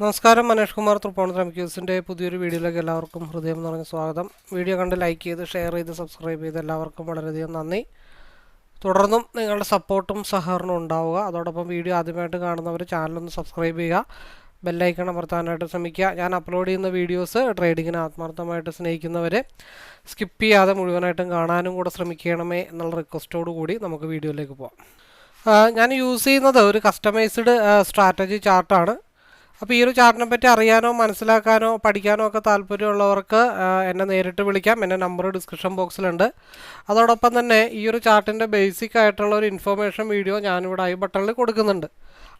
നമസ്കാരം മനേഷ് കുമാർ തൃപ്പൂണിത്തുറ ക്യൂസിന്റെ പുതിയൊരു വീഡിയോയിലേക്ക് എല്ലാവർക്കും ഹൃദയം നിറഞ്ഞ സ്വാഗതം. വീഡിയോ കണ്ട് ലൈക്ക് ചെയ്ത് ഷെയർ ചെയ്ത് സബ്സ്ക്രൈബ് ചെയ്ത് എല്ലാവർക്കും വളരെയധികം നന്ദി. തുടർന്നും നിങ്ങളുടെ സപ്പോർട്ടും സഹകരണവും ഉണ്ടാവുക. അതോടൊപ്പം വീഡിയോ ആദ്യമായിട്ട് കാണുന്നവർ ചാനലൊന്ന് സബ്സ്ക്രൈബ് ചെയ്യുക. ബെല്ലൈക്കൺ അമർത്താനായിട്ട് ശ്രമിക്കുക. ഞാൻ അപ്ലോഡ് ചെയ്യുന്ന വീഡിയോസ് ട്രേഡിങ്ങിനെ ആത്മാർത്ഥമായിട്ട് സ്നേഹിക്കുന്നവർ സ്കിപ്പ് ചെയ്യാതെ മുഴുവനായിട്ടും കാണാനും കൂടെ ശ്രമിക്കണമേ എന്നുള്ള റിക്വസ്റ്റോടു കൂടി നമുക്ക് വീഡിയോയിലേക്ക് പോകാം ഞാൻ യൂസ് ചെയ്യുന്നത് ഒരു കസ്റ്റമൈസ്ഡ് സ്ട്രാറ്റജി ചാർട്ടാണ്. അപ്പോൾ ഈ ഒരു ചാർട്ടിനെ പറ്റി അറിയാനോ മനസ്സിലാക്കാനോ പഠിക്കാനോ ഒക്കെ താല്പര്യമുള്ളവർക്ക് എന്നെ നേരിട്ട് വിളിക്കാം. എന്റെ നമ്പർ ഡിസ്ക്രിപ്ഷൻ ബോക്സിലുണ്ട് അതോടൊപ്പം തന്നെ ഈ ഒരു ചാർട്ടിന്റെ ബേസിക് ആയിട്ടുള്ള ഒരു ഇൻഫർമേഷൻ വീഡിയോ ഞാനിവിടെ ഐ ബട്ടണിൽ കൊടുക്കുന്നുണ്ട്.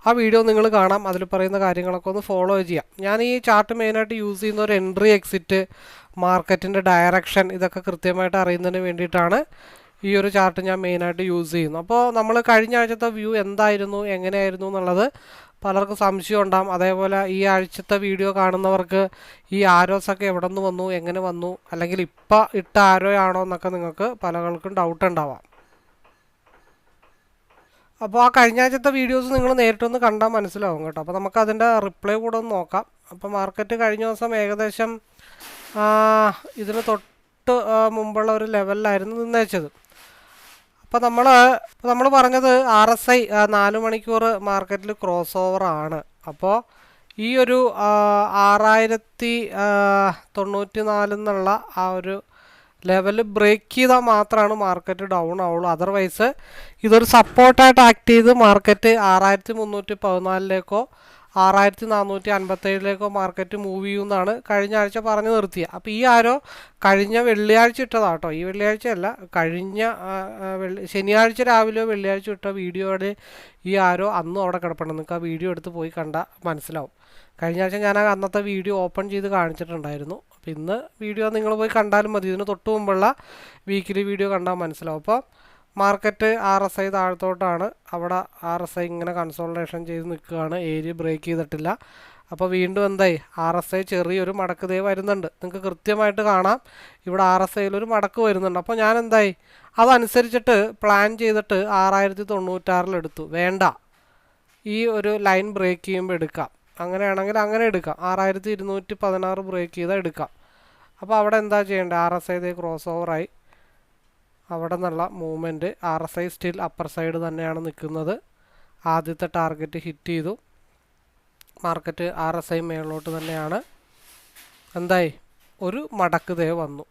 ആ വീഡിയോ നിങ്ങൾ കാണാം. അതിൽ പറയുന്ന കാര്യങ്ങളൊക്കെ ഒന്ന് ഫോളോ ചെയ്യാം. ഞാൻ ഈ ചാർട്ട് മെയിനായിട്ട് യൂസ് ചെയ്യുന്ന ഒരു എൻട്രി എക്സിറ്റ് മാർക്കറ്റിന്റെ ഡയറക്ഷൻ ഇതൊക്കെ കൃത്യമായിട്ട് അറിയുന്നതിന് വേണ്ടിയിട്ടാണ് ഈ ഒരു ചാർട്ട് ഞാൻ മെയിനായിട്ട് യൂസ് ചെയ്യുന്നു അപ്പോൾ നമ്മൾ കഴിഞ്ഞ ആഴ്ചത്തെ വ്യൂ എന്തായിരുന്നു എങ്ങനെയായിരുന്നു എന്നുള്ളത് പലർക്കും സംശയം ഉണ്ടാകും അതേപോലെ ഈ ആഴ്ചത്തെ വീഡിയോ കാണുന്നവർക്ക് ഈ ആരോസ് ഒക്കെ എവിടെ നിന്ന് വന്നു എങ്ങനെ വന്നു അല്ലെങ്കിൽ ഇപ്പം ഇട്ട ആരോ ആണോ എന്നൊക്കെ നിങ്ങൾക്ക് പലർക്കും ഡൗട്ട് ഉണ്ടാവാം. അപ്പോൾ ആ കഴിഞ്ഞ ആഴ്ചത്തെ വീഡിയോസ് നിങ്ങൾ നേരിട്ടൊന്ന് കണ്ടാൽ മനസ്സിലാവും കേട്ടോ. അപ്പോൾ നമുക്ക് അതിന്റെ റിപ്ലൈ കൂടെ ഒന്ന് നോക്കാം. അപ്പോൾ മാർക്കറ്റ് കഴിഞ്ഞ ദിവസം ഏകദേശം ഇതിന് തൊട്ട് മുമ്പുള്ള ഒരു ലെവലിലായിരുന്നു നിന്നേച്ചത് അപ്പോൾ നമ്മൾ നമ്മൾ പറഞ്ഞത് ആർ എസ് ഐ നാല് മണിക്കൂർ മാർക്കറ്റിൽ ക്രോസ് ഓവർ ആണ്. അപ്പോൾ ഈ ഒരു ആറായിരത്തി തൊണ്ണൂറ്റി നാല് എന്നുള്ള ആ ഒരു ലെവൽ ബ്രേക്ക് ചെയ്താൽ മാത്രമാണ് മാർക്കറ്റ് ഡൗൺ ആവുള്ളൂ. അതർവൈസ് ഇതൊരു സപ്പോർട്ടായിട്ട് ആക്ട് ചെയ്ത് മാർക്കറ്റ് ആറായിരത്തി മുന്നൂറ്റി പതിനാലിലേക്കോ ആറായിരത്തി നാനൂറ്റി അൻപത്തേഴിലേക്കോ മാർക്കറ്റ് മൂവ് ചെയ്യുമെന്നാണ് കഴിഞ്ഞ ആഴ്ച പറഞ്ഞു നിർത്തിയത് അപ്പോൾ ഈ ആരോ കഴിഞ്ഞ വെള്ളിയാഴ്ച ഇട്ടതാണ് കേട്ടോ ഈ വെള്ളിയാഴ്ച അല്ല കഴിഞ്ഞ വെള്ളി ശനിയാഴ്ച രാവിലെയോ വെള്ളിയാഴ്ച ഇട്ട വീഡിയോയുടെ ഈ ആരോ അന്നും അവിടെ കിടപ്പുണ്ട്. നിങ്ങൾക്ക് ആ വീഡിയോ എടുത്ത് പോയി കണ്ടാൽ മനസ്സിലാവും. കഴിഞ്ഞ ആഴ്ച ഞാൻ അന്നത്തെ വീഡിയോ ഓപ്പൺ ചെയ്ത് കാണിച്ചിട്ടുണ്ടായിരുന്നു. അപ്പോൾ ഇന്ന് വീഡിയോ നിങ്ങൾ പോയി കണ്ടാലും മതി. ഇതിന് തൊട്ട് മുമ്പുള്ള വീക്കിലി വീഡിയോ കണ്ടാൽ മനസ്സിലാവും. അപ്പോൾ മാർക്കറ്റ് ആർ എസ് ഐ താഴത്തോട്ടാണ്. അവിടെ ആർ എസ് ഐ ഇങ്ങനെ കൺസോൾട്ടേഷൻ ചെയ്ത് നിൽക്കുകയാണ്. ഏരിയ ബ്രേക്ക് ചെയ്തിട്ടില്ല. അപ്പോൾ വീണ്ടും എന്തായി? ആർ എസ് ഐ ചെറിയൊരു മടക്ക് ദേ വരുന്നുണ്ട്. നിങ്ങൾക്ക് കൃത്യമായിട്ട് കാണാം. ഇവിടെ ആർ എസ് ഐയിൽ ഒരു മടക്ക് വരുന്നുണ്ട്. അപ്പോൾ ഞാൻ എന്തായി? അതനുസരിച്ചിട്ട് പ്ലാൻ ചെയ്തിട്ട് ആറായിരത്തി തൊണ്ണൂറ്റാറിൽ എടുത്തു. വേണ്ട. ഈ ഒരു ലൈൻ ബ്രേക്ക് ചെയ്യുമ്പോൾ എടുക്കാം. അങ്ങനെയാണെങ്കിൽ അങ്ങനെ എടുക്കാം. ആറായിരത്തി ഇരുന്നൂറ്റി പതിനാറ് ബ്രേക്ക് ചെയ്താൽ എടുക്കാം. അപ്പോൾ അവിടെ എന്താ ചെയ്യേണ്ടത് ആർ എസ് ഐ ക്രോസ് ഓവറായി അവിടെ നിന്നുള്ള movement R S I still upper side തന്നെയാണ് നിൽക്കുന്നത്. ആദ്യത്തെ ടാർഗറ്റ് ഹിറ്റ് ചെയ്തു. മാർക്കറ്റ് ആർ എസ് ഐ മേളിലോട്ട് തന്നെയാണ്. എന്തായി? ഒരു മടക്ക് ദേ വന്നു.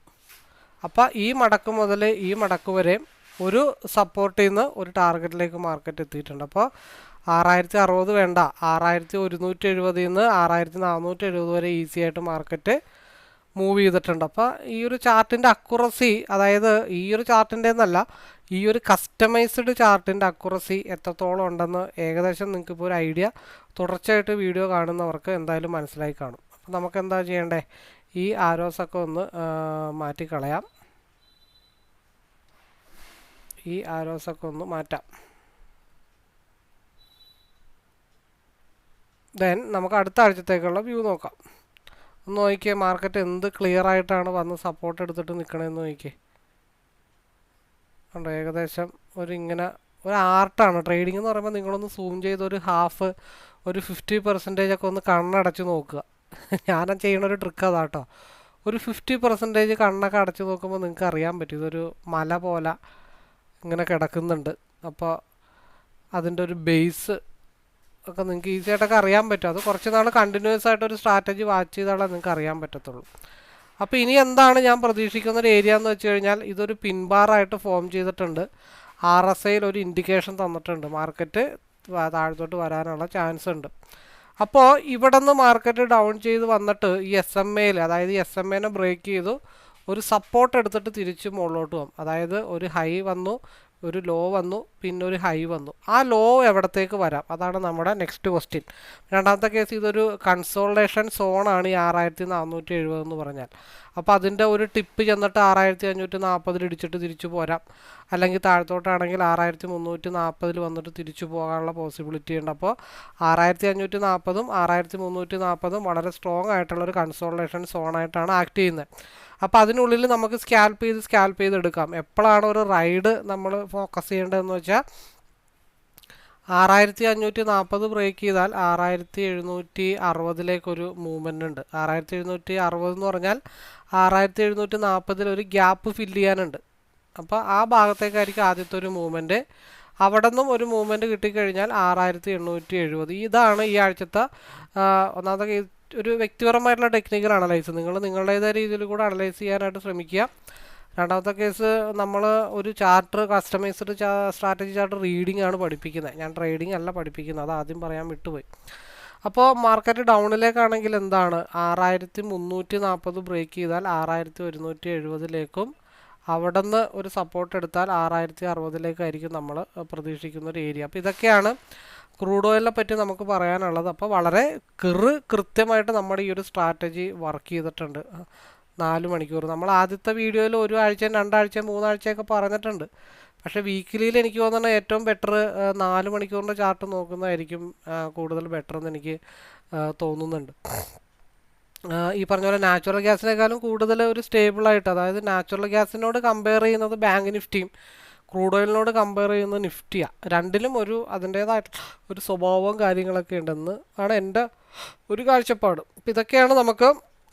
അപ്പോൾ ഈ മടക്ക് മുതൽ ഈ മടക്ക് വരെ ഒരു സപ്പോർട്ടിൽ നിന്ന് ഒരു ടാർഗറ്റിലേക്ക് മാർക്കറ്റ് എത്തിയിട്ടുണ്ട്. അപ്പോൾ ആറായിരത്തി അറുപത് വേണ്ട. ആറായിരത്തി ഒരുന്നൂറ്റി എഴുപതിൽ നിന്ന് ആറായിരത്തി നാനൂറ്റി എഴുപത് വരെ ഈസി ആയിട്ട് മാർക്കറ്റ് മൂവ് ചെയ്തിട്ടുണ്ട്. അപ്പോൾ ഈ ഒരു ചാർട്ടിന്റെ അക്കുറസി അതായത് ഈ ഒരു ചാർട്ടിന്റെ എന്നല്ല ഈ ഒരു കസ്റ്റമൈസ്ഡ് ചാർട്ടിന്റെ അക്കുറസി എത്രത്തോളം ഉണ്ടെന്ന് ഏകദേശം നിങ്ങൾക്കിപ്പോൾ ഒരു ഐഡിയ തുടർച്ചയായിട്ട് വീഡിയോ കാണുന്നവർക്ക് എന്തായാലും മനസ്സിലായി കാണും. അപ്പോൾ നമുക്ക് എന്താ ചെയ്യേണ്ടേ? ഈ ആരോസൊക്കെ ഒന്ന് മാറ്റിക്കളയാം. ഈ ആരോസൊക്കെ ഒന്ന് മാറ്റാം. ദെൻ നമുക്ക് അടുത്ത ആഴ്ചത്തേക്കുള്ള വ്യൂ നോക്കാം. ഒന്ന് നോക്കിയേ മാർക്കറ്റ് എന്ത് ക്ലിയർ ആയിട്ടാണ് വന്ന് സപ്പോർട്ട് എടുത്തിട്ട് നിൽക്കണമെന്ന് നോക്കിയേ. ഉണ്ട് ഏകദേശം ഒരു ഇങ്ങനെ ഒരു ആർട്ടാണ് ട്രേഡിംഗ് എന്ന് പറയുമ്പോൾ നിങ്ങളൊന്ന് സൂം ചെയ്ത് ഒരു ഹാഫ് ഒരു ഫിഫ്റ്റി പെർസെന്റേജ് ഒക്കെ ഒന്ന് കണ്ണടച്ച് നോക്കുക. ഞാൻ ചെയ്യണ ഒരു ട്രിക്ക് കേട്ടോ ഒരു ഫിഫ്റ്റി പെർസെന്റേജ് കണ്ണൊക്കെ അടച്ച് നോക്കുമ്പോൾ നിങ്ങൾക്ക് അറിയാൻ പറ്റും. ഇതൊരു മല പോലെ ഇങ്ങനെ കിടക്കുന്നുണ്ട്. അപ്പോൾ അതിന്റെ ഒരു ബേസ് ഒക്കെ നിങ്ങൾക്ക് ഈസി ആയിട്ടൊക്കെ അറിയാൻ പറ്റും. അത് കുറച്ച് നാൾ കണ്ടിന്യൂസ് ആയിട്ട് ഒരു സ്ട്രാറ്റജി വാച്ച് ചെയ്താലേ നിങ്ങൾക്ക് അറിയാൻ പറ്റത്തുള്ളൂ. അപ്പോൾ ഇനി എന്താണ് ഞാൻ പ്രതീക്ഷിക്കുന്ന ഒരു ഏരിയ എന്ന് വെച്ച് കഴിഞ്ഞാൽ ഇതൊരു പിൻബാറായിട്ട് ഫോം ചെയ്തിട്ടുണ്ട്. ആർ എസ് ഐയിൽ ഒരു ഇൻഡിക്കേഷൻ തന്നിട്ടുണ്ട്. മാർക്കറ്റ് താഴത്തോട്ട് വരാനുള്ള ചാൻസ് ഉണ്ട്. അപ്പോൾ ഇവിടെ നിന്ന് മാർക്കറ്റ് ഡൗൺ ചെയ്ത് വന്നിട്ട് ഈ എസ് എം എയിൽ അതായത് എസ് എം എനെ ബ്രേക്ക് ചെയ്തു ഒരു സപ്പോർട്ട് എടുത്തിട്ട് തിരിച്ച് മുകളിലോട്ട് പോകും അതായത് ഒരു ഹൈ വന്നു ഒരു ലോ വന്നു പിന്നെ ഒരു ഹൈ വന്നു. ആ ലോ എവിടത്തേക്ക് വരാം? അതാണ് നമ്മുടെ നെക്സ്റ്റ് ക്വസ്റ്റ്യൻ രണ്ടാമത്തെ കേസ് ഇതൊരു കൺസോൾട്ടേഷൻ സോണാണ് ഈ ആറായിരത്തി നാനൂറ്റി എഴുപത് എന്ന് പറഞ്ഞാൽ. അപ്പോൾ അതിന്റെ ഒരു ടിപ്പ് ചെന്നിട്ട് ആറായിരത്തി അഞ്ഞൂറ്റി നാൽപ്പതിൽ ഇടിച്ചിട്ട് തിരിച്ചു പോരാം. അല്ലെങ്കിൽ താഴത്തോട്ടാണെങ്കിൽ ആറായിരത്തി മുന്നൂറ്റി നാൽപ്പതിൽ വന്നിട്ട് തിരിച്ചു പോകാനുള്ള പോസിബിലിറ്റി ഉണ്ട്. അപ്പോൾ ആറായിരത്തി അഞ്ഞൂറ്റി നാൽപ്പതും ആറായിരത്തി മുന്നൂറ്റി നാൽപ്പതും വളരെ സ്ട്രോങ് ആയിട്ടുള്ള ഒരു കൺസോൾട്ടേഷൻ സോണായിട്ടാണ് ആക്ട് ചെയ്യുന്നത്. അപ്പോൾ അതിനുള്ളിൽ നമുക്ക് സ്കാൽപ്പ് ചെയ്ത് സ്കാൽപ്പ് ചെയ്ത് എടുക്കാം. എപ്പോഴാണ് ഒരു റൈഡ് നമ്മൾ ഫോക്കസ് ചെയ്യേണ്ടതെന്ന് വെച്ചാൽ ആറായിരത്തി അഞ്ഞൂറ്റി നാൽപ്പത് ബ്രേക്ക് ചെയ്താൽ ആറായിരത്തി എഴുന്നൂറ്റി അറുപതിലേക്കൊരു മൂവ്മെന്റ് ഉണ്ട്. ആറായിരത്തി എഴുന്നൂറ്റി അറുപത് എന്ന് പറഞ്ഞാൽ ആറായിരത്തി എഴുന്നൂറ്റി നാൽപ്പതിൽ ഒരു ഗ്യാപ്പ് ഫില്ല് ചെയ്യാനുണ്ട്. അപ്പോൾ ആ ഭാഗത്തേക്കായിരിക്കും ആദ്യത്തെ ഒരു മൂവ്മെന്റ് അവിടെ നിന്നും ഒരു മൂവ്മെന്റ് കിട്ടിക്കഴിഞ്ഞാൽ ആറായിരത്തി എണ്ണൂറ്റി എഴുപത് ഇതാണ് ഈ ആഴ്ചത്തെ ഒന്നാമത്തെ ഒരു വ്യക്തിപരമായിട്ടുള്ള ടെക്നിക്കൽ അനലൈസ് നിങ്ങൾ നിങ്ങളുടേതായ രീതിയിൽ കൂടെ അനലൈസ് ചെയ്യാനായിട്ട് ശ്രമിക്കുക. രണ്ടാമത്തെ കേസ് നമ്മൾ ഒരു chart customised strategy chart reading ആണ് പഠിപ്പിക്കുന്നത്. ഞാൻ ട്രേഡിംഗ് അല്ല പഠിപ്പിക്കുന്നത്. അത് ആദ്യം പറയാൻ വിട്ടുപോയി. അപ്പോൾ മാർക്കറ്റ് ഡൗണിലേക്കാണെങ്കിൽ എന്താണ്? ആറായിരത്തി മുന്നൂറ്റി നാൽപ്പത് ബ്രേക്ക് ചെയ്താൽ ആറായിരത്തി ഒരുന്നൂറ്റി എഴുപതിലേക്കും അവിടെ നിന്ന് ഒരു സപ്പോർട്ട് എടുത്താൽ ആറായിരത്തി അറുപതിലേക്കായിരിക്കും നമ്മൾ പ്രതീക്ഷിക്കുന്ന ഒരു ഏരിയ അപ്പോൾ ഇതൊക്കെയാണ് ക്രൂഡ് ഓയിലിനെ പറ്റി നമുക്ക് പറയാനുള്ളത്. അപ്പോൾ വളരെ കൃ കൃത്യമായിട്ട് നമ്മുടെ ഈ ഒരു സ്ട്രാറ്റജി വർക്ക് ചെയ്തിട്ടുണ്ട്. നാല് മണിക്കൂർ. നമ്മൾ ആദ്യത്തെ വീഡിയോയിൽ ഒരു ആഴ്ചയും രണ്ടാഴ്ചയും മൂന്നാഴ്ചയൊക്കെ പറഞ്ഞിട്ടുണ്ട്. പക്ഷേ വീക്കിലിയിൽ എനിക്ക് തോന്നുന്നത് ഏറ്റവും ബെറ്റർ നാല് മണിക്കൂറിന്റെ ചാർട്ട് നോക്കുന്നതായിരിക്കും കൂടുതൽ ബെറ്റർ എന്ന് എനിക്ക് തോന്നുന്നുണ്ട്. ഈ പറഞ്ഞ പോലെ നാച്ചുറൽ ഗ്യാസിനേക്കാളും കൂടുതൽ ഒരു സ്റ്റേബിളായിട്ട് അതായത് നാച്ചുറൽ ഗ്യാസിനോട് കമ്പയർ ചെയ്യുന്നത് ബാങ്ക് നിഫ്റ്റിയും ക്രൂഡ് ഓയിലിനോട് കമ്പയർ ചെയ്യുന്ന നിഫ്റ്റിയാണ് രണ്ടിലും ഒരു അതിന്റേതായിട്ട് ഒരു സ്വഭാവവും കാര്യങ്ങളൊക്കെ ഉണ്ടെന്ന് ആണ് എന്റെ ഒരു കാഴ്ചപ്പാട്. അപ്പം ഇതൊക്കെയാണ് നമുക്ക്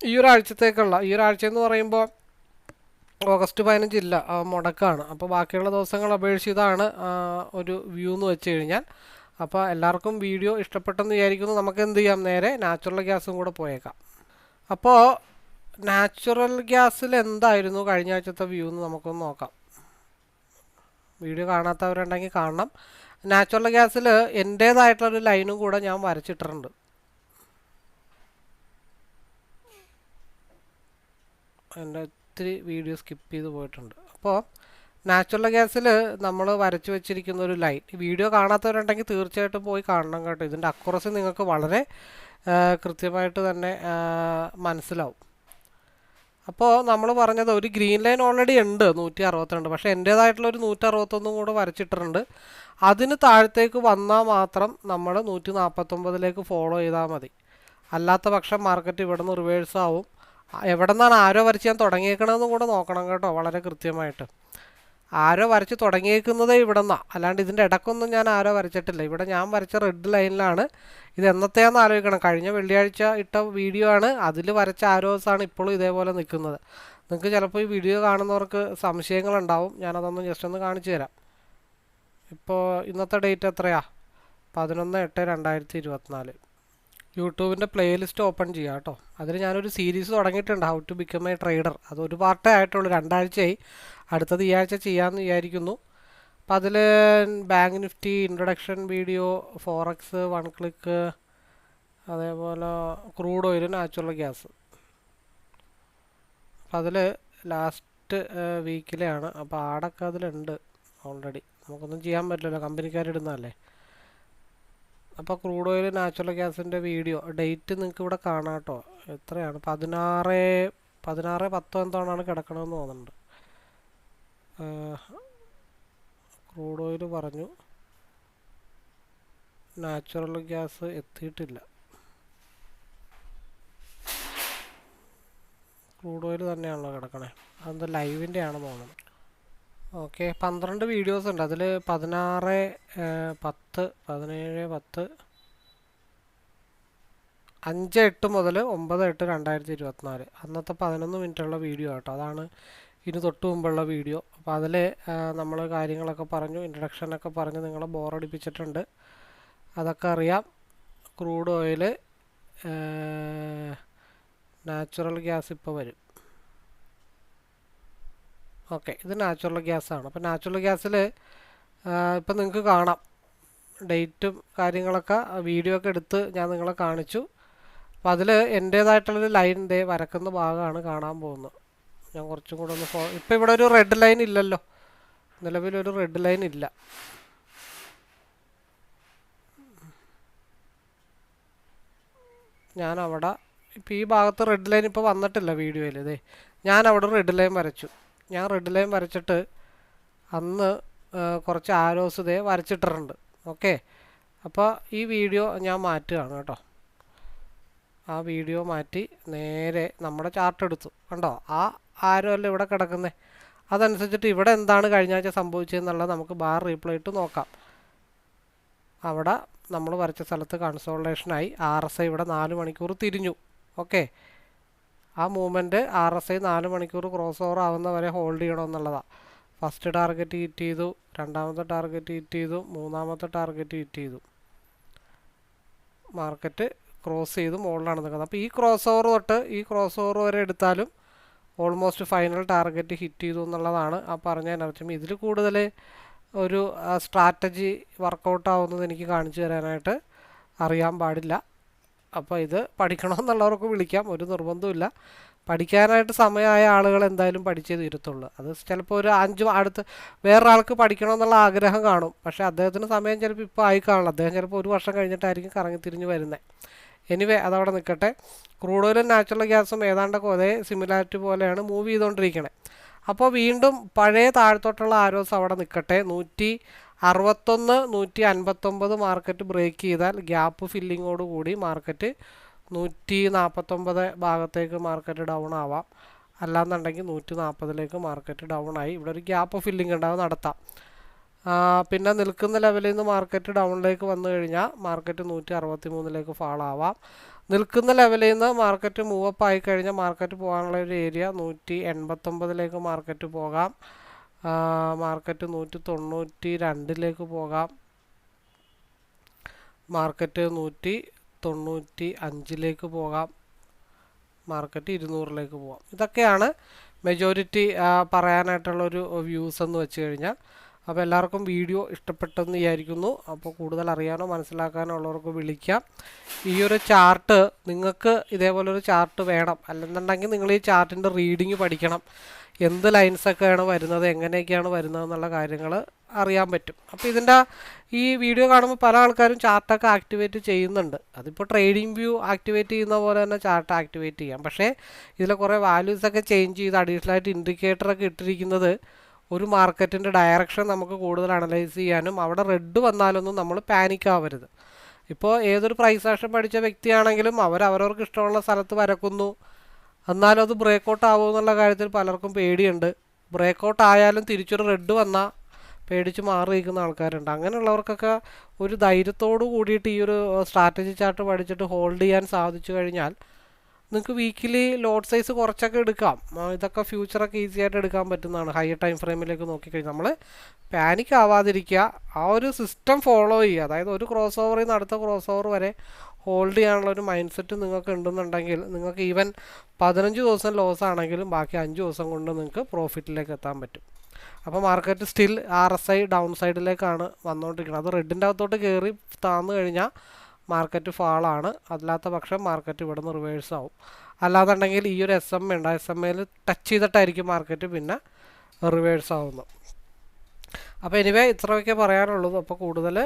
ഈ ഒരാഴ്ചത്തേക്കുള്ള ഈ ഒരാഴ്ച എന്ന് പറയുമ്പോൾ ഓഗസ്റ്റ് പതിനഞ്ചില്ല മുടക്കാണ്. അപ്പോൾ ബാക്കിയുള്ള ദിവസങ്ങൾ അപേക്ഷിച്ച് ഇതാണ് ഒരു വ്യൂ എന്ന് വെച്ച് കഴിഞ്ഞാൽ. അപ്പോൾ എല്ലാവർക്കും വീഡിയോ ഇഷ്ടപ്പെട്ടെന്ന് വിചാരിക്കുന്നു. നമുക്ക് എന്ത് ചെയ്യാം? നേരെ നാച്ചുറൽ ഗ്യാസും കൂടെ പോയേക്കാം. അപ്പോൾ നാച്ചുറൽ ഗ്യാസിൽ എന്തായിരുന്നു കഴിഞ്ഞ ആഴ്ചത്തെ വ്യൂ എന്ന് നമുക്കൊന്ന് നോക്കാം. വീഡിയോ കാണാത്തവരുണ്ടെങ്കിൽ കാണണം. നാച്ചുറൽ ഗ്യാസിൽ എന്റേതായിട്ടുള്ളൊരു ലൈനും കൂടെ ഞാൻ വരച്ചിട്ടിട്ടുണ്ട്. എന്റെ ഒത്തിരി വീഡിയോ സ്കിപ്പ് ചെയ്ത് പോയിട്ടുണ്ട്. അപ്പോൾ നാച്ചുറൽ ഗ്യാസിൽ നമ്മൾ വരച്ചു വെച്ചിരിക്കുന്ന ഒരു ലൈൻ വീഡിയോ കാണാത്തവരുണ്ടെങ്കിൽ തീർച്ചയായിട്ടും പോയി കാണണം കേട്ടോ. ഇതിന്റെ അക്കുറസി നിങ്ങൾക്ക് വളരെ കൃത്യമായിട്ട് തന്നെ മനസ്സിലാവും. അപ്പോൾ നമ്മൾ പറഞ്ഞത് ഒരു ഗ്രീൻ ലൈൻ ഓൾറെഡി ഉണ്ട് നൂറ്റി അറുപത്തിരണ്ട് പക്ഷേ എന്റേതായിട്ടുള്ള ഒരു നൂറ്റി അറുപത്തൊന്നും കൂടെ വരച്ചിട്ടുണ്ട് അതിന് താഴത്തേക്ക് വന്നാൽ മാത്രം നമ്മൾ നൂറ്റി നാൽപ്പത്തൊമ്പതിലേക്ക് ഫോളോ ചെയ്താൽ മതി. അല്ലാത്ത പക്ഷം മാർക്കറ്റ് ഇവിടെ നിന്ന് റിവേഴ്സ് ആവും. എവിടെ നിന്നാണ് ആരോ വരച്ച് ഞാൻ തുടങ്ങിയേക്കണമെന്നും കൂടെ നോക്കണം കേട്ടോ വളരെ കൃത്യമായിട്ട്. ആരോ വരച്ച് തുടങ്ങിയേക്കുന്നത് ഇവിടെ നിന്നാണ് അല്ലാണ്ട് ഇതിന്റെ ഇടക്കൊന്നും ഞാൻ ആരോ വരച്ചിട്ടില്ല. ഇവിടെ ഞാൻ വരച്ച റെഡ് ലൈനിലാണ്. ഇത് എന്നത്തെയാണെന്ന് ആലോചിക്കണം. കഴിഞ്ഞ വെള്ളിയാഴ്ച ഇട്ട വീഡിയോ ആണ്. അതിൽ വരച്ച ആരോസാണ് ഇപ്പോഴും ഇതേപോലെ നിൽക്കുന്നത്. നിങ്ങൾക്ക് ചിലപ്പോൾ ഈ വീഡിയോ കാണുന്നവർക്ക് സംശയങ്ങളുണ്ടാവും. ഞാനതൊന്ന് ജസ്റ്റ് ഒന്ന് കാണിച്ചു തരാം. ഇപ്പോൾ ഇന്നത്തെ ഡേറ്റ് എത്രയാണ് പതിനൊന്ന് എട്ട് രണ്ടായിരത്തി ഇരുപത്തിനാല്. യൂട്യൂബിന്റെ പ്ലേലിസ്റ്റ് ഓപ്പൺ ചെയ്യാം കേട്ടോ. അതിൽ ഞാനൊരു സീരീസ് തുടങ്ങിയിട്ടുണ്ട് how to become a trader അതൊരു പാർട്ടേ ആയിട്ടുള്ളൂ രണ്ടാഴ്ചയായി. അടുത്തത് ഈ ആഴ്ച ചെയ്യാമെന്ന് വിചാരിക്കുന്നു. അപ്പോൾ അതിൽ bank Nifty introduction video forex one click അതേപോലെ ക്രൂഡ് ഓയിൽ നാച്ചുറൽ ഗ്യാസ് അപ്പോൾ അതിൽ ലാസ്റ്റ് വീക്കിലെയാണ് അപ്പോൾ ആടൊക്കെ അതിലുണ്ട് ഓൾറെഡി നമുക്കൊന്നും ചെയ്യാൻ പറ്റില്ലല്ലോ കമ്പനിക്കാരിടുന്നതല്ലേ? അപ്പോൾ ക്രൂഡ് ഓയിൽ നാച്ചുറൽ ഗ്യാസിന്റെ വീഡിയോ ഡേറ്റ് നിങ്ങൾക്ക് ഇവിടെ കാണാം കേട്ടോ എത്രയാണ്? പതിനാറ് പതിനാറ് പത്തോ എന്തോണാണ് കിടക്കണമെന്ന് തോന്നുന്നുണ്ട്. ക്രൂഡ് ഓയിൽ പറഞ്ഞു. നാച്ചുറൽ ഗ്യാസ് എത്തിയിട്ടില്ല. ക്രൂഡ് ഓയിൽ തന്നെയാണല്ലോ കിടക്കണേ. അതെന്താ ലൈവിന്റെ ആണെന്ന് തോന്നുന്നു. ഓക്കെ പന്ത്രണ്ട് വീഡിയോസ് ഉണ്ട്. അതിൽ പതിനാറ് പത്ത് പതിനേഴ് പത്ത് അഞ്ച് എട്ട് മുതൽ ഒമ്പത് എട്ട് രണ്ടായിരത്തി ഇരുപത്തിനാല്. അന്നത്തെ പതിനൊന്ന് മിനിറ്റുള്ള വീഡിയോ കേട്ടോ അതാണ് ഇതിന് തൊട്ട് മുമ്പുള്ള വീഡിയോ അപ്പോൾ അതിൽ നമ്മൾ കാര്യങ്ങളൊക്കെ പറഞ്ഞു ഇൻട്രഡക്ഷനൊക്കെ പറഞ്ഞ് നിങ്ങളെ ബോറടിപ്പിച്ചിട്ടുണ്ട് അതൊക്കെ അറിയാം. ക്രൂഡ് ഓയിൽ നാച്ചുറൽ ഗ്യാസ് ഇപ്പോൾ വരും. ഓക്കെ ഇത് നാച്ചുറൽ ഗ്യാസാണ്. അപ്പോൾ നാച്ചുറൽ ഗ്യാസിൽ ഇപ്പം നിങ്ങൾക്ക് കാണാം. ഡേറ്റും കാര്യങ്ങളൊക്കെ വീഡിയോ ഒക്കെ എടുത്ത് ഞാൻ നിങ്ങളെ കാണിച്ചു. അപ്പം അതിൽ എന്റേതായിട്ടുള്ളൊരു ലൈൻ ദേ വരക്കുന്ന ഭാഗമാണ് കാണാൻ പോകുന്നത്. ഞാൻ കുറച്ചും കൂടെ ഒന്ന് ഫോ ഇപ്പം ഇവിടെ ഒരു റെഡ് ലൈൻ ഇല്ലല്ലോ. നിലവിലൊരു റെഡ് ലൈൻ ഇല്ല. ഞാൻ അവിടെ ഇപ്പം ഈ ഭാഗത്ത് റെഡ് ലൈൻ ഇപ്പോൾ വന്നിട്ടില്ല വീഡിയോയിൽ ഇതേ ഞാൻ അവിടെ റെഡ് ലൈൻ വരച്ചു. ഞാൻ റെഡ് ലൈൻ വരച്ചിട്ട് അന്ന് കുറച്ച് ആരോസ് ഇതേ വരച്ചിട്ടിട്ടുണ്ട്. ഓക്കെ അപ്പോൾ ഈ വീഡിയോ ഞാൻ മാറ്റുകയാണ് കേട്ടോ. ആ വീഡിയോ മാറ്റി നേരെ നമ്മുടെ ചാർട്ട് എടുത്തു. കണ്ടോ? ആ ആരോ അല്ല ഇവിടെ കിടക്കുന്നത് അതനുസരിച്ചിട്ട് ഇവിടെ എന്താണ് കഴിഞ്ഞ ആഴ്ച സംഭവിച്ചതെന്നുള്ളത് നമുക്ക് ബാർ റീപ്ലേ ഇട്ട് നോക്കാം. അവിടെ നമ്മൾ വരച്ച സ്ഥലത്ത് കൺസോൾട്ടേഷനായി ആർ എസ് ഐ ഇവിടെ നാല് മണിക്കൂർ തിരിഞ്ഞു. ഓക്കെ ആ മൂവ്മെന്റ് ആർ എസ് ഐ നാല് മണിക്കൂർ ക്രോസ് ഓവർ ആവുന്ന വരെ ഹോൾഡ് ചെയ്യണമെന്നുള്ളതാണ് ഫസ്റ്റ് ടാർഗറ്റ് ഹിറ്റ് ചെയ്തു രണ്ടാമത്തെ ടാർഗറ്റ് ഹിറ്റ് ചെയ്തു മൂന്നാമത്തെ ടാർഗറ്റ് ഹിറ്റ് ചെയ്തു. മാർക്കറ്റ് ക്രോസ് ചെയ്ത് മുകളിലാണ് നിൽക്കുന്നത്. അപ്പോൾ ഈ ക്രോസ് ഓവർ തൊട്ട് ഈ ക്രോസ് ഓവർ വരെ എടുത്താലും ഓൾമോസ്റ്റ് ഫൈനൽ ടാർഗറ്റ് ഹിറ്റ് ചെയ്തു എന്നുള്ളതാണ് ആ പറഞ്ഞ എനർജി ഇതിൽ കൂടുതൽ ഒരു സ്ട്രാറ്റജി വർക്കൗട്ട് ആവുന്നത് എനിക്ക് കാണിച്ചു തരാനായിട്ട് അറിയാൻ പാടില്ല. അപ്പോൾ ഇത് പഠിക്കണമെന്നുള്ളവർക്ക് വിളിക്കാം. ഒരു നിർബന്ധമില്ല പഠിക്കാനായിട്ട് സമയമായ ആളുകൾ എന്തായാലും പഠിച്ചേ തീരത്തുള്ളൂ. അത് ചിലപ്പോൾ ഒരു അഞ്ച് അടുത്ത് വേറൊരാൾക്ക് പഠിക്കണമെന്നുള്ള ആഗ്രഹം കാണും. പക്ഷേ അദ്ദേഹത്തിന് സമയം ചിലപ്പോൾ ഇപ്പോൾ ആയി കാണില്ല അദ്ദേഹം ചിലപ്പോൾ ഒരു വർഷം കഴിഞ്ഞിട്ടായിരിക്കും കറങ്ങി തിരിഞ്ഞ് വരുന്നത് എനിവേ അതവിടെ നിൽക്കട്ടെ. ക്രൂഡ് ഓയിലും നാച്ചുറൽ ഗ്യാസും ഏതാണ്ടൊക്കെ ഒരേ സിമിലാരിറ്റി പോലെയാണ് മൂവ് ചെയ്തുകൊണ്ടിരിക്കണേ അപ്പോൾ വീണ്ടും പഴയ താഴത്തോട്ടുള്ള ആരോസ് അവിടെ നിൽക്കട്ടെ. നൂറ്റി അറുപത്തൊന്ന് നൂറ്റി അൻപത്തൊമ്പത് മാർക്കറ്റ് ബ്രേക്ക് ചെയ്താൽ ഗ്യാപ്പ് ഫില്ലിങ്ങോട് കൂടി മാർക്കറ്റ് നൂറ്റി നാൽപ്പത്തൊമ്പത് ഭാഗത്തേക്ക് മാർക്കറ്റ് ഡൗൺ ആവാം. അല്ലാന്നുണ്ടെങ്കിൽ നൂറ്റി നാൽപ്പതിലേക്ക് മാർക്കറ്റ് ഡൗൺ ആയി. ഇവിടെ ഒരു ഗ്യാപ്പ് ഫില്ലിംഗ് ഉണ്ടാവും. നടത്താം. പിന്നെ നിൽക്കുന്ന ലെവലിൽ നിന്ന് മാർക്കറ്റ് ഡൗണിലേക്ക് വന്നു കഴിഞ്ഞാൽ മാർക്കറ്റ് നൂറ്റി അറുപത്തി മൂന്നിലേക്ക് ഫാളാവാം നിൽക്കുന്ന ലെവലിൽ നിന്ന് മാർക്കറ്റ് മൂവപ്പ് ആയി കഴിഞ്ഞാൽ മാർക്കറ്റ് പോകാനുള്ള ഒരു ഏരിയ നൂറ്റി എൺപത്തൊമ്പതിലേക്ക് മാർക്കറ്റ് പോകാം. മാർക്കറ്റ് നൂറ്റി തൊണ്ണൂറ്റി രണ്ടിലേക്ക് പോകാം. മാർക്കറ്റ് നൂറ്റി തൊണ്ണൂറ്റി അഞ്ചിലേക്ക് പോകാം. മാർക്കറ്റ് ഇരുന്നൂറിലേക്ക് പോകാം ഇതൊക്കെയാണ് മെജോറിറ്റി പറയാനായിട്ടുള്ളൊരു വ്യൂസ് എന്ന് വെച്ച് കഴിഞ്ഞാൽ. അപ്പോൾ എല്ലാവർക്കും വീഡിയോ ഇഷ്ടപ്പെട്ടെന്ന് വിചാരിക്കുന്നു. അപ്പോൾ കൂടുതൽ അറിയാനോ മനസ്സിലാക്കാനോ ഉള്ളവർക്ക് വിളിക്കാം. ഈ ഒരു ചാർട്ട് നിങ്ങൾക്ക് ഇതേപോലൊരു ചാർട്ട് വേണം. അല്ലെന്നുണ്ടെങ്കിൽ നിങ്ങൾ ഈ ചാർട്ടിന്റെ റീഡിങ് പഠിക്കണം. എന്ത് ലൈൻസൊക്കെയാണ് വരുന്നത് എങ്ങനെയൊക്കെയാണ് വരുന്നത് എന്നുള്ള കാര്യങ്ങൾ അറിയാൻ പറ്റും. അപ്പോൾ ഇതിന്റെ ഈ വീഡിയോ കാണുമ്പോൾ പല ആൾക്കാരും ചാർട്ടൊക്കെ ആക്ടിവേറ്റ് ചെയ്യുന്നുണ്ട്. അതിപ്പോൾ ട്രേഡിംഗ് വ്യൂ ആക്ടിവേറ്റ് ചെയ്യുന്ന പോലെ തന്നെ ചാർട്ട് ആക്ടിവേറ്റ് ചെയ്യാം. പക്ഷേ ഇതിൽ കുറേ വാല്യൂസൊക്കെ ചേഞ്ച് ചെയ്ത് അഡീഷണൽ ആയിട്ട് ഇൻഡിക്കേറ്ററൊക്കെ ഇട്ടിരിക്കുന്നത് ഒരു മാർക്കറ്റിന്റെ ഡയറക്ഷൻ നമുക്ക് കൂടുതൽ അനലൈസ് ചെയ്യാനും അവിടെ റെഡ് വന്നാലൊന്നും നമ്മൾ പാനിക് ആവരുത്. ഇപ്പോൾ ഏതൊരു പ്രൈസ് ആക്ഷൻ പഠിച്ച വ്യക്തിയാണെങ്കിലും അവർ അവരവർക്ക് ഇഷ്ടമുള്ള സ്ഥലത്ത് വരക്കുന്നു. എന്നാലും അത് ബ്രേക്കൗട്ട് ആവുമോ എന്നുള്ള കാര്യത്തിൽ പലർക്കും പേടിയുണ്ട്. ബ്രേക്കൗട്ട് ആയാലും തിരിച്ചൊരു റെഡ് വന്നാൽ പേടിച്ച് മാറി നിൽക്കുന്ന ആൾക്കാരുണ്ട്. അങ്ങനെയുള്ളവർക്കൊക്കെ ഒരു ധൈര്യത്തോടു കൂടിയിട്ട് ഈ ഒരു സ്ട്രാറ്റജി ചാർട്ട് പഠിച്ചിട്ട് ഹോൾഡ് ചെയ്യാൻ സാധിച്ചു കഴിഞ്ഞാൽ നിങ്ങൾക്ക് വീക്കിലി ലോഡ് സൈസ് കുറച്ചൊക്കെ എടുക്കാം. ഇതൊക്കെ ഫ്യൂച്ചറൊക്കെ ഈസി ആയിട്ട് എടുക്കാൻ പറ്റുന്നതാണ്. ഹയർ ടൈം ഫ്രെയിമിലേക്ക് നോക്കിക്കഴിഞ്ഞാൽ നമ്മൾ പാനിക് ആവാതിരിക്കുക. ആ ഒരു സിസ്റ്റം ഫോളോ ചെയ്യുക. അതായത് ഒരു ക്രോസ് ഓവറിൽ നിന്ന് അടുത്ത ക്രോസ് ഓവർ വരെ ഹോൾഡ് ചെയ്യാനുള്ള ഒരു മൈൻഡ് സെറ്റ് നിങ്ങൾക്ക് ഉണ്ടെന്നുണ്ടെങ്കിൽ നിങ്ങൾക്ക് ഈവൻ പതിനഞ്ച് ദിവസം ലോസ് ആണെങ്കിലും ബാക്കി അഞ്ച് ദിവസം കൊണ്ട് നിങ്ങൾക്ക് പ്രോഫിറ്റിലേക്ക് എത്താൻ പറ്റും. അപ്പോൾ market still R S I down സൈഡിലേക്കാണ് വന്നുകൊണ്ടിരിക്കുന്നത് അത് റെഡിന്റെ അകത്തോട്ട് കയറി താന്നു കഴിഞ്ഞാൽ മാർക്കറ്റ് ഫാളാണ്. അല്ലാത്ത പക്ഷം മാർക്കറ്റ് ഇവിടെ നിന്ന് റിവേഴ്സ് ആവും. അല്ലാന്നുണ്ടെങ്കിൽ ഈ ഒരു എസ് എം ഉണ്ട്. എസ് എം എയിൽ ടച്ച് ചെയ്തിട്ടായിരിക്കും മാർക്കറ്റ് പിന്നെ റിവേഴ്സ് ആവുന്നത്. അപ്പോൾ എനിവേ ഇത്രയൊക്കെ പറയാനുള്ളൂ. അപ്പോൾ കൂടുതൽ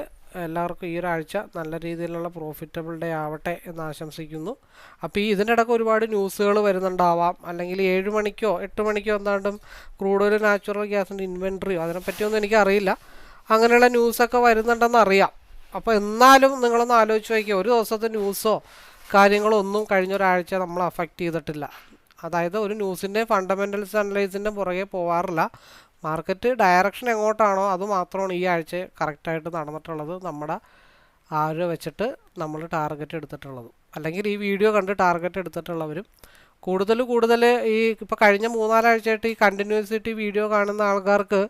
എല്ലാവർക്കും ഈ ഒരാഴ്ച നല്ല രീതിയിലുള്ള പ്രോഫിറ്റബിൾ ഡേ ആവട്ടെ എന്ന് ആശംസിക്കുന്നു. അപ്പോൾ ഈ ഇതിന്റെ ഇടയ്ക്ക് ഒരുപാട് ന്യൂസുകൾ വരുന്നുണ്ടാവാം. അല്ലെങ്കിൽ ഏഴ് മണിക്കോ എട്ട് മണിക്കോ എന്താണ്ടും ക്രൂഡ് ഓയിൽ നാച്ചുറൽ ഗ്യാസിന്റെ ഇൻവെൻട്രിയോ അതിനെപ്പറ്റിയൊന്നും എനിക്കറിയില്ല. അങ്ങനെയുള്ള ന്യൂസൊക്കെ വരുന്നുണ്ടെന്ന് അറിയാം. അപ്പോൾ എന്നാലും നിങ്ങളൊന്ന് ആലോചിച്ച് നോക്കിയ ഒരു ദിവസത്തെ ന്യൂസോ കാര്യങ്ങളോ ഒന്നും കഴിഞ്ഞ ഒരാഴ്ച നമ്മൾ അഫക്റ്റ് ചെയ്തിട്ടില്ല. അതായത് ഒരു ന്യൂസിന്റെ ഫണ്ടമെന്റൽസ് അനലൈസിന്റെ പുറകെ പോകാറില്ല മാർക്കറ്റ് ഡയറക്ഷൻ എങ്ങോട്ടാണോ അത് മാത്രമാണ് ഈ ആഴ്ച കറക്റ്റായിട്ട് നടന്നിട്ടുള്ളത്. നമ്മുടെ ആര് വെച്ചിട്ട് നമ്മൾ ടാർഗറ്റ് എടുത്തിട്ടുള്ളത്. അല്ലെങ്കിൽ ഈ വീഡിയോ കണ്ട് ടാർഗറ്റ് എടുത്തിട്ടുള്ളവരും കൂടുതൽ കൂടുതൽ ഈ ഇപ്പോൾ കഴിഞ്ഞ മൂന്നാലാഴ്ചയായിട്ട് ഈ കണ്ടിന്യൂസിറ്റി വീഡിയോ കാണുന്ന ആൾക്കാർക്ക്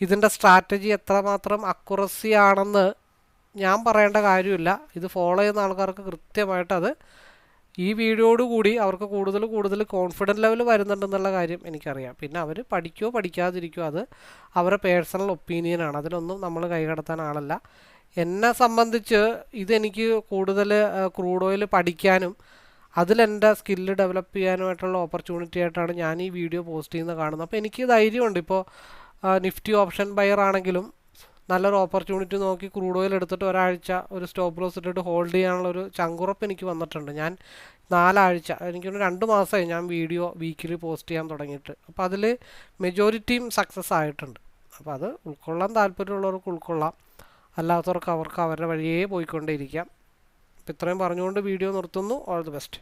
ഇതിന്റെ സ്ട്രാറ്റജി എത്രമാത്രം അക്കുറസി ആണെന്ന് ഞാൻ പറയേണ്ട കാര്യമില്ല. ഇത് ഫോളോ ചെയ്യുന്ന ആൾക്കാർക്ക് കൃത്യമായിട്ട് അത് ഈ വീഡിയോയോട് കൂടി അവർക്ക് കൂടുതൽ കൂടുതൽ കോൺഫിഡന്റ് ലെവൽ വരുന്നുണ്ടെന്നുള്ള കാര്യം എനിക്കറിയാം. പിന്നെ അവർ പഠിക്കുകയോ പഠിക്കാതിരിക്കുകയോ അത് അവരുടെ പേഴ്സണൽ ഒപ്പീനിയനാണ് അതിലൊന്നും നമ്മൾ കൈകടത്താൻ ആളല്ല. എന്നെ സംബന്ധിച്ച് ഇതെനിക്ക് കൂടുതൽ ക്രൂഡ് ഓയിൽ പഠിക്കാനും അതിലെന്റെ സ്കില്ല് ഡെവലപ്പ് ചെയ്യാനുമായിട്ടുള്ള ഓപ്പർച്യൂണിറ്റി ആയിട്ടാണ് ഞാൻ ഈ വീഡിയോ പോസ്റ്റ് ചെയ്യുന്നത് കാണുന്നത്. അപ്പോൾ എനിക്ക് ധൈര്യമുണ്ട്. ഇപ്പോൾ നിഫ്റ്റി ഓപ്ഷൻ ബയർ ആണെങ്കിലും നല്ലൊരു ഓപ്പർച്യൂണിറ്റി നോക്കി ക്രൂഡ് ഓയിൽ എടുത്തിട്ട് ഒരാഴ്ച ഒരു സ്റ്റോപ്പ് ലോസ് ഇട്ടിട്ട് ഹോൾഡ് ചെയ്യാനുള്ള ഒരു ചങ്കുറപ്പ് എനിക്ക് വന്നിട്ടുണ്ട്. ഞാൻ നാലാഴ്ച എനിക്കൊരു രണ്ട് മാസമായി ഞാൻ വീഡിയോ വീക്കിലി പോസ്റ്റ് ചെയ്യാൻ തുടങ്ങിയിട്ട്. അപ്പോൾ അതിൽ മെജോറിറ്റിയും സക്സസ് ആയിട്ടുണ്ട്. അപ്പോൾ അത് ഉൾക്കൊള്ളാൻ താല്പര്യമുള്ളവർക്ക് ഉൾക്കൊള്ളാം. അല്ലാത്തവർക്ക് അവർക്ക് അവരുടെ വഴിയേ പോയിക്കൊണ്ടേയിരിക്കാം. അപ്പോൾ ഇത്രയും പറഞ്ഞുകൊണ്ട് വീഡിയോ നിർത്തുന്നു. All the best